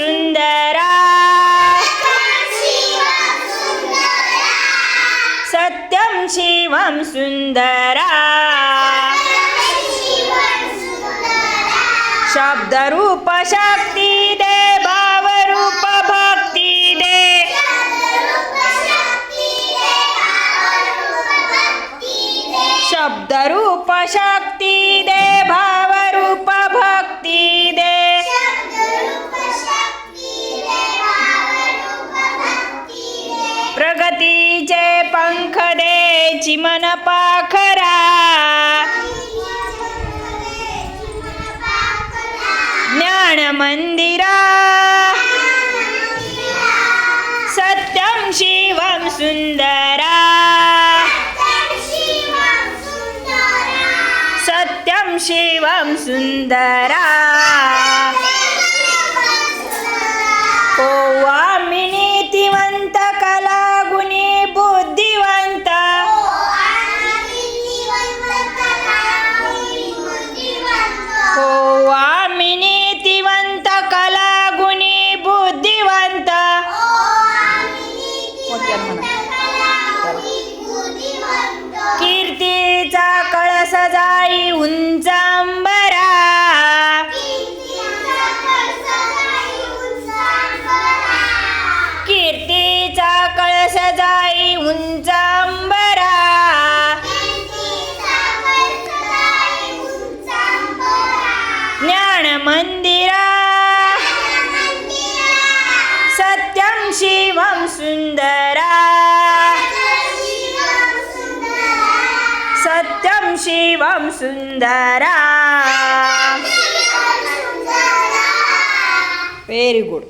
सुन्दरा। सत्यं शिवं सुन्दरा। शब्द रूप दे भाव रूप दे शब्द रूप दे भाव प्रगतीचे पंख दे चिमन पाखरा. ज्ञान मंदिरा. सत्यम शिवम सुंदरा. सत्यम शिवम सुंदरा. उंच अंबरा कीर्तीचा कळस जाई उंच अंबरा ज्ञान मंदिरा. सत्यं शिवम सुन्दरा శివం సుందరా. Very good